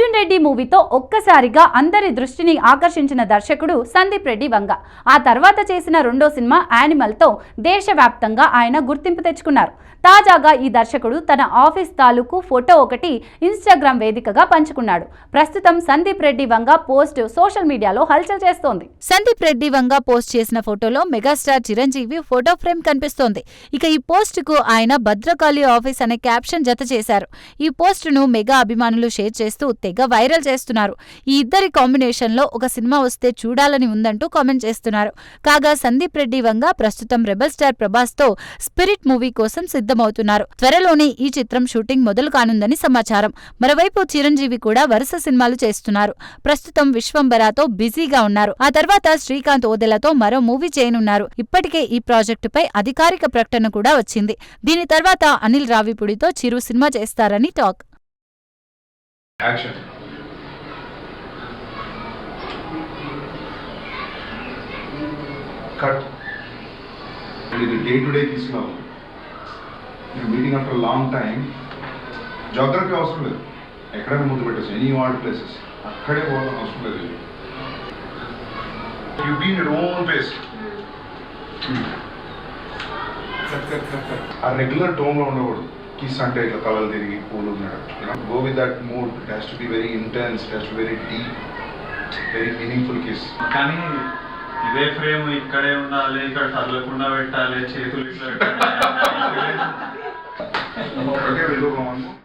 রাজ্য రెడ్డి మూవీతో ఒక్కసారిగా అందరి దృష్టిని ఆకర్షించిన దర్శకుడు సందీప్ రెడ్డి వంగ. ఆ తర్వాత చేసిన రెండో సినిమా యానిమల్తో దేశవ్యాప్తంగా ఆయన గుర్తింపు తెచ్చుకున్నారు. తాజాగా ఈ దర్శకుడు తన ఆఫీస్ తాలూకు ఫోటో ఒకటి ఇన్స్టాగ్రామ్ వేదికగా పంచుకున్నాడు. ప్రస్తుతం సందీప్ రెడ్డి వంగ పోస్ట్ సోషల్ మీడియాలో హల్చల్ చేస్తోంది. సందీప్ రెడ్డి వంగ పోస్ట్ చేసిన ఫోటోలో మెగాస్టార్ చిరంజీవి ఫోటో ఫ్రేమ్ కనిపిస్తోంది. ఇక ఈ పోస్ట్కు ఆయన భద్రకాళి ఆఫీస్ అనే క్యాప్షన్ జత చేశారు. ఈ పోస్టును మెగా అభిమానులు షేర్ చేస్తూ తెగ వైరల్ చేస్తున్నారు. ఈ ఇద్దరి కాంబినేషన్లో ఒక సినిమా వస్తే చూడాలని ఉందంటూ కామెంట్ చేస్తున్నారు. కాగా సందీప్ రెడ్డి వంగ ప్రస్తుతం రెబల్ స్టార్ ప్రభాస్తో స్పిరిట్ మూవీ కోసం సిద్ధమవుతున్నారు. త్వరలోనే ఈ చిత్రం షూటింగ్ మొదలు కానుందని సమాచారం. మరోవైపు చిరంజీవి కూడా వరుస సినిమాలు చేస్తున్నారు. ప్రస్తుతం విశ్వంబరాతో బిజీగా ఉన్నారు. ఆ తర్వాత శ్రీకాంత్ ఓదెలతో మరో మూవీ చేయనున్నారు. ఇప్పటికే ఈ ప్రాజెక్టుపై అధికారిక ప్రకటన కూడా వచ్చింది. దీని తర్వాత అనిల్ రావిపూడితో చిరు సినిమా చేస్తారని talk. యాక్షన్ కట్ ఇది డే టు డే తీసుకున్నావు నేను meeting after long time geography అవసరం లేదు ఎక్కడైనా ముందు పెట్టేసి ఎనీ వార్డ్ ప్లేసెస్ అక్కడే పోవడం అవసరం లేదు you been your own place ఆ రెగ్యులర్ టోన్లో ఉండకూడదు కిస్ అంటే ఇట్లా తలలు తిరిగి పూలు ఉన్నాడు go with that mood it has to be very intense it has to very deep very meaningful kiss కానీ ఇదే ఫ్రేమ్ ఇక్కడే ఉండాలి ఇక్కడ కదలకుండా పెట్టాలి చేతులు ఇట్లా పెట్టాలి.